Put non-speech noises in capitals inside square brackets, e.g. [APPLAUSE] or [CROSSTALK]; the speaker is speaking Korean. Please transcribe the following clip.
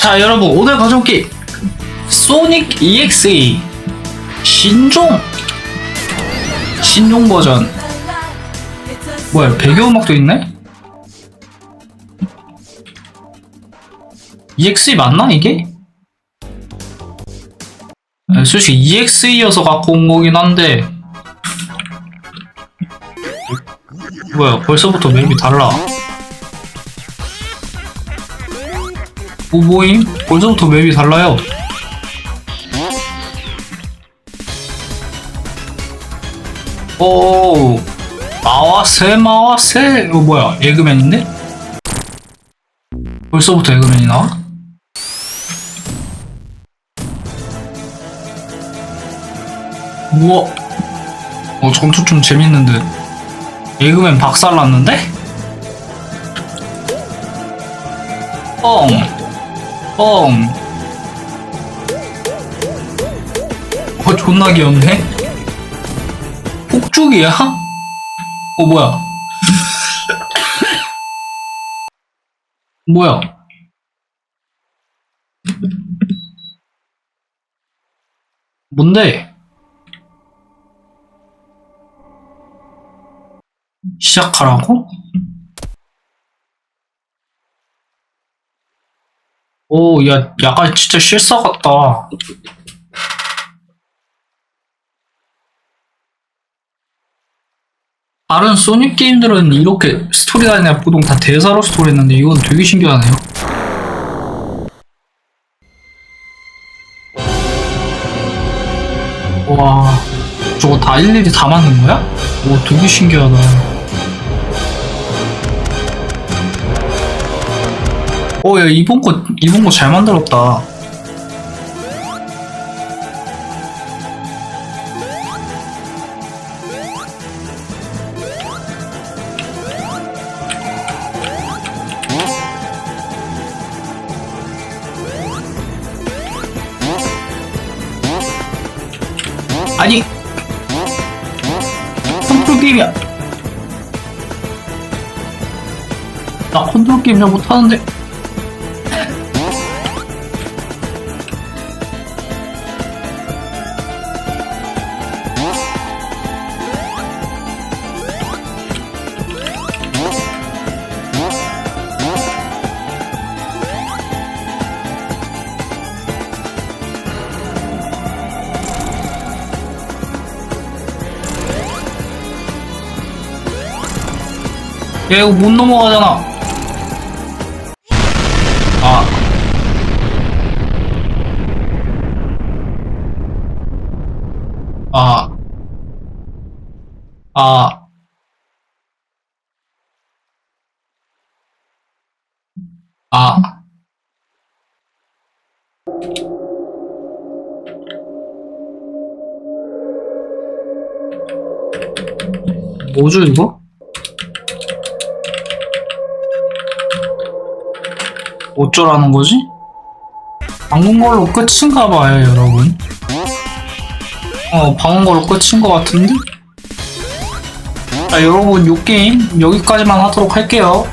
자 여러분 오늘 가져온 게임 소닉 EXE 신종 신종 버전 뭐야 배경음악도 있네? EXE 맞나 이게? 아, 솔직히 EXE여서 갖고 온 거긴 한데 뭐야 벌써부터 맵이 달라 오 모임? 벌써부터 맵이 달라요 오 마와세 마와세 이거 뭐야 에그맨인데? 벌써부터 에그맨이 나와? 우와 어 전투 좀 재밌는데 에그맨 박살났는데? 뻥 뻥. 어 존나 귀엽네 폭죽이야? 어 뭐야 [LAUGHS] 뭐야 뭔데? 시작하라고? 오, 야, 약간 진짜 실사 같다. 다른 소닉 게임들은 이렇게 아니라 보통 다 대사로 스토리 했는데 이건 되게 신기하네요. 와, 저거 다 일일이 다 만든 거야? 오, 되게 신기하다. 어, 야, 이번 거, 이번 거 잘 만들었다. 아니, 컨트롤 게임이야. 나 컨트롤 게임 잘 못하는데. 야 이거 못 넘어가잖아. 아. 아, 아, 아, 뭐죠 이거? 어쩌라는 거지? 방금 걸로 끝인가 봐요, 여러분. 어, 방금 걸로 끝인 것 같은데? 자, 여러분, 요 게임 여기까지만 하도록 할게요.